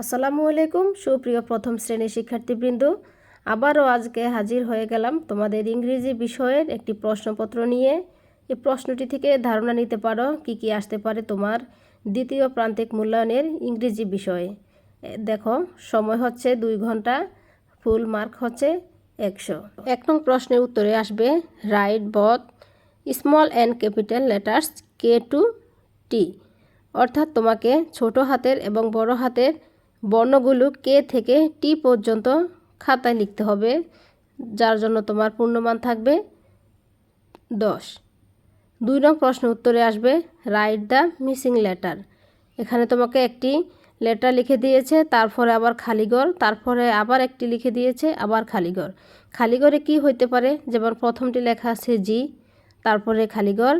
আসসালামু আলাইকুম, সুপ্রিয় প্রথম শ্রেণির শিক্ষার্থীবৃন্দ। আবারও আজকে হাজির হয়ে গেলাম তোমাদের ইংরেজি বিষয়ের একটি প্রশ্নপত্র নিয়ে। এই প্রশ্নটি থেকে ধারণা নিতে পারো, কি কি আসতে পারে তোমার দ্বিতীয় প্রান্তিক মূল্যায়নের ইংরেজি বিষয়ে। দেখো, সময় হচ্ছে দুই ঘণ্টা, ফুল মার্ক হচ্ছে একশো। এক নং প্রশ্নের উত্তরে আসবে, write both small and capital letters কে টু টি। অর্থাৎ তোমাকে ছোট হাতের এবং বড় হাতের বর্ণগুলো কে থেকে টি পর্যন্ত খাতায় লিখতে হবে, যার জন্য তোমার পূর্ণমান থাকবে দশ। দুই নং প্রশ্ন উত্তরে আসবে রাইট দ্য মিসিং লেটার এখানে তোমাকে একটি লেটার লিখে দিয়েছে, তারপরে আবার খালিঘর তারপরে আবার একটি লিখে দিয়েছে, আবার খালিঘর খালিঘরে কি হইতে পারে? যেমন প্রথমটি লেখা আছে জি, তারপরে খালিঘর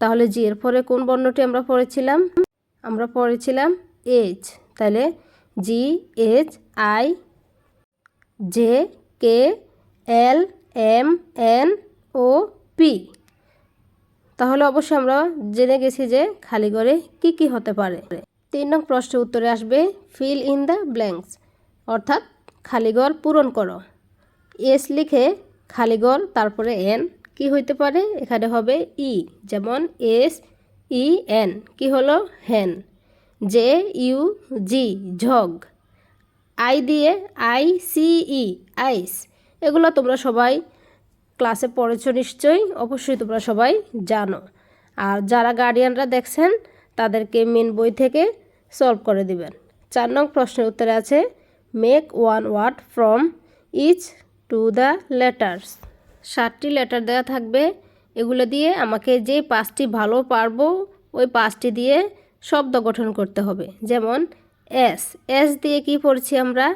তাহলে জি এর পরে কোন বর্ণটি আমরা পড়েছিলাম? আমরা পড়েছিলাম এইচ তাহলে G H I J K L M N O P তাহলে অবশ্যই আমরা জেনে গেছি যে খালি ঘরে কি কি হতে পারে। তিন নং প্রশ্নের উত্তরে আসবে ফিল ইন দ্য ব্ল্যাঙ্কস অর্থাৎ খালিঘর পূরণ করো। এস লিখে খালিঘর তারপরে এন কি হইতে পারে? এখানে হবে ই যেমন এস ই এন কি হলো? হেন J U G, jug. I দিয়ে আই সি ই, আইস। এগুলো তোমরা সবাই ক্লাসে পড়েছ নিশ্চয়ই, অবশ্যই তোমরা সবাই জানো। আর যারা গার্ডিয়ানরা দেখছেন, তাদেরকে মেন বই থেকে সলভ করে দিবেন। চার নং প্রশ্নের উত্তরে আছে make one word from each to the letters সাতটি লেটার দেওয়া থাকবে। এগুলো দিয়ে আমাকে যে পাঁচটি ভালো পারব, ওই পাঁচটি দিয়ে শব্দ গঠন করতে হবে। যেমন, এস। এস দিয়ে কি পড়ছি আমরা?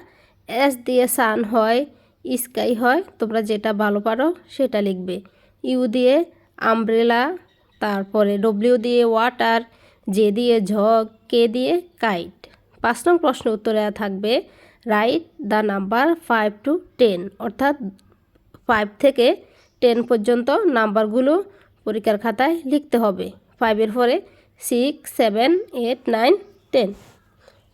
এস দিয়ে সান হয়, স্কাই হয়, তোমরা যেটা ভালো পারো সেটা লিখবে। ইউ দিয়ে আমব্রেলা, তারপরে ডব্লিউ দিয়ে ওয়াটার, জে দিয়ে ঝগ, কে দিয়ে কাইট। পাঁচ নং প্রশ্ন উত্তরে থাকবে, write the number five to ten. অর্থাৎ ফাইভ থেকে টেন পর্যন্ত নাম্বারগুলো পরীক্ষার খাতায় লিখতে হবে। ফাইভের পরে six, seven, eight, nine, ten.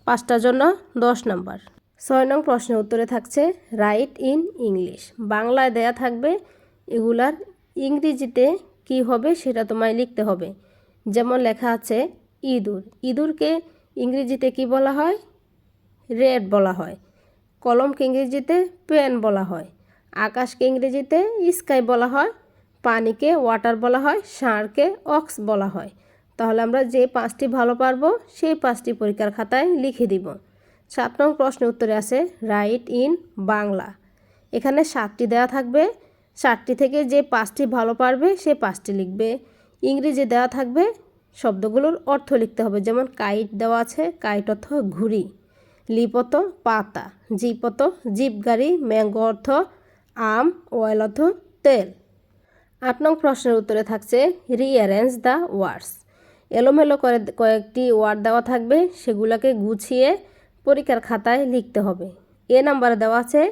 পাঁচটার জন্য দশ নম্বর। ছয় নং প্রশ্নের উত্তরে থাকছে রাইট ইন ইংলিশ। বাংলায় দেয়া থাকবে এগুলার ইংরেজিতে কি হবে সেটা তোমায় লিখতে হবে। যেমন লেখা আছে ইঁদুর। ইঁদুরকে ইংরেজিতে কি বলা হয়? রেড বলা হয়। কলমকে ইংরেজিতে পেন বলা হয়। আকাশকে ইংরেজিতে স্কাই বলা হয়। পানিকে ওয়াটার বলা হয়। ষাঁড়কে অক্স বলা হয়। তাহলে আমরা যে পাঁচটি ভালো পারব, সেই পাঁচটি পরীক্ষার খাতায় লিখে দিব। সাত নং প্রশ্নের উত্তরে আছে রাইট ইন বাংলা। এখানে সাতটি দেওয়া থাকবে, সাতটি থেকে যে পাঁচটি ভালো পারবে, সে পাঁচটি লিখবে। ইংরেজি দেওয়া থাকবে, শব্দগুলোর অর্থ লিখতে হবে, যেমন কাইট দেওয়া আছে কাইট অর্থ ঘুড়ি। লিপত পাতা জিপত জিপ গাড়ি ম্যাঙ্গো অর্থ আম অয়েল অর্থ তেল। আট নং প্রশ্নের উত্তরে থাকছে রিঅ্যারেঞ্জ দ্য ওয়ার্ডস এলোমেলো করে কয়েকটি ওয়ার্ড দেওয়া থাকবে, সেগুলোকে গুছিয়ে পরীক্ষার খাতায় লিখতে হবে। এ নাম্বারে দেওয়া আছে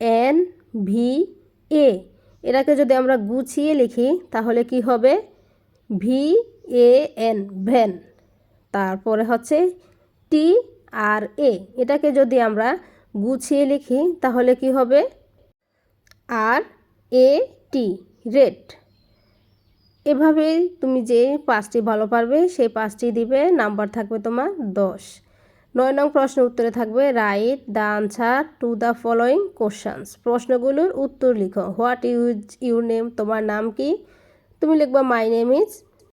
এন ভি এ। এটাকে যদি আমরা গুছিয়ে লিখি, তাহলে কি হবে? ভি এ এন ভ্যান তারপরে হচ্ছে টি আর এ। এটাকে যদি আমরা গুছিয়ে লিখি, তাহলে কি হবে? আর এ টি, রেড। এভাবেই তুমি যে পাঁচটি ভালো পারবে, সেই পাঁচটি দিবে, নাম্বার থাকবে তোমার দশ। নয় নং প্রশ্নের উত্তরে থাকবে write the answer to the following questions প্রশ্নগুলোর উত্তর লিখো। হোয়াট ইউজ ইউর নেম তোমার নাম কি? তুমি লিখবা মাই নেম ইজ